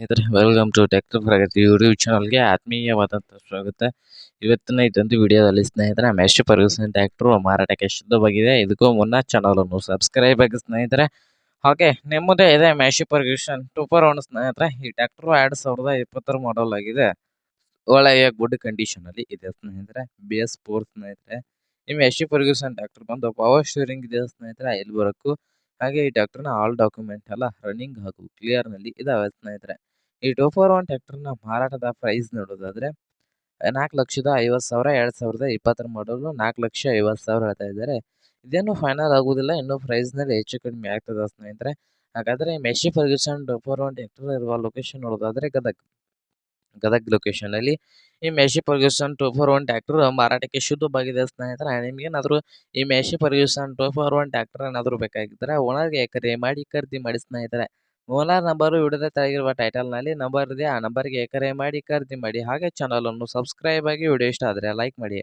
ಸ್ನೇಹಿತರೆ welcome to tractor Pragati YouTube ಚಾನಲ್ಗೆ ಆತ್ಮೀಯವಾದಂಥ ಸ್ವಾಗತ. ಇವತ್ತಿನ ಇದೊಂದು ವಿಡಿಯೋದಲ್ಲಿ ಸ್ನೇಹಿತರೆ ಮೆಶ್ ಪರ್ಗೂಸನ್ ಟ್ಯಾಕ್ಟ್ರು ಮಾರಾಟಕ್ಕೆ ಶುದ್ಧವಾಗಿದೆ ಇದಕ್ಕೂ ಮುನ್ನ ಚಾನಲನ್ನು ಸಬ್ಸ್ಕ್ರೈಬ್ ಆಗಿ ಸ್ನೇಹಿತರೆ. ಹಾಗೆ, ನಿಮ್ಮದೇ ಇದೆ ಮೆಶ್ ಪರ್ಗೂಷನ್ ಟೂಪರ್ ಒನ್ ಸ್ನೇಹಿತರೆ, ಈ ಟ್ಯಾಕ್ಟ್ರು ಎರಡು ಸಾವಿರದ ಇಪ್ಪತ್ತರ ಮಾಡಲ್ ಆಗಿದೆ. ಒಳ್ಳೆಯ ಗುಡ್ ಕಂಡೀಷನಲ್ಲಿ ಇದೆ ಸ್ನೇಹಿತರೆ ಬಿ ಎಸ್ ಫೋರ್ ಸ್ನೇಹಿತರೆ. ಈ ಮೆಶಿ ಪರ್ಗೂಸನ್ ಟ್ಯಾಕ್ಟರ್ ಬಂದು ಪವರ್ ಸ್ಟೀರಿಂಗ್ ಇದೆ ಸ್ನೇಹಿತರೆ, ಎಲ್ಲಿ ಬರೋಕ್ಕೂ. ಹಾಗೆ ಈ ಟ್ಯಾಕ್ಟರ್ನ ಆಲ್ ಡಾಕ್ಯುಮೆಂಟ್ ಎಲ್ಲ ರನ್ನಿಂಗ್ ಹಾಗೂ ಕ್ಲಿಯರ್ನಲ್ಲಿ ಇದಾವೆ ಸ್ನೇಹಿತರೆ. ಈ ಟೂ ಫೋರ್ ಒನ್ ಟ್ಯಾಕ್ಟರ್ನ ಮಾರಾಟದ ಪ್ರೈಸ್ ನೋಡೋದಾದ್ರೆ, ನಾಲ್ಕು ಲಕ್ಷದ ಐವತ್ತು ಸಾವಿರ, ಎರಡು ಸಾವಿರದ ಇಪ್ಪತ್ತರ ಮಾಡಲು ನಾಲ್ಕು ಲಕ್ಷ ಐವತ್ತು ಸಾವಿರ ಹೇಳ್ತಾ ಇದ್ದಾರೆ. ಇದೇನು ಫೈನಲ್ ಆಗುವುದಿಲ್ಲ, ಇನ್ನೂ ಪ್ರೈಸ್ನಲ್ಲಿ ಹೆಚ್ಚು ಕಡಿಮೆ ಆಗ್ತದೆ ಸ್ನೇಹಿತರೆ. ಹಾಗಾದರೆ Massey Ferguson two four one tractor ಇರುವ ಲೊಕೇಶನ್ ನೋಡೋದಾದ್ರೆ ಗದಗ್. ಗದಗ್ ಲೊಕೇಶನಲ್ಲಿ ಈ Massey Ferguson two four one tractor ಮಾರಾಟಕ್ಕೆ ಶುದ್ಧವಾಗಿದೆ ಸ್ನೇಹಿತರೆ. ನಿಮಗೇನಾದರೂ ಈ Massey Ferguson two four one tractor ಏನಾದರೂ ಬೇಕಾಗಿದ್ದರೆ ಒಣಗೆ ಕರೆ ಮಾಡಿ, ಖರೀದಿ ಮಾಡಿ ಸ್ನೇಹಿತರೆ. ಓನರ್ ನಂಬರು ವಿಡಿಯೋದ ತೆಗಿರುವ ಟೈಟಲ್ನಲ್ಲಿ ನಂಬರ್ ಇದೆ ಆ ನಂಬರ್ಗೆ ಕರೆ ಮಾಡಿ ಖರೀದಿ ಮಾಡಿ, ಹಾಗೆ ಚಾನಲನ್ನು ಸಬ್ಸ್ಕ್ರೈಬ್ ಆಗಿ ವಿಡಿಯೋ ಇಷ್ಟ ಆದರೆ ಲೈಕ್ ಮಾಡಿ.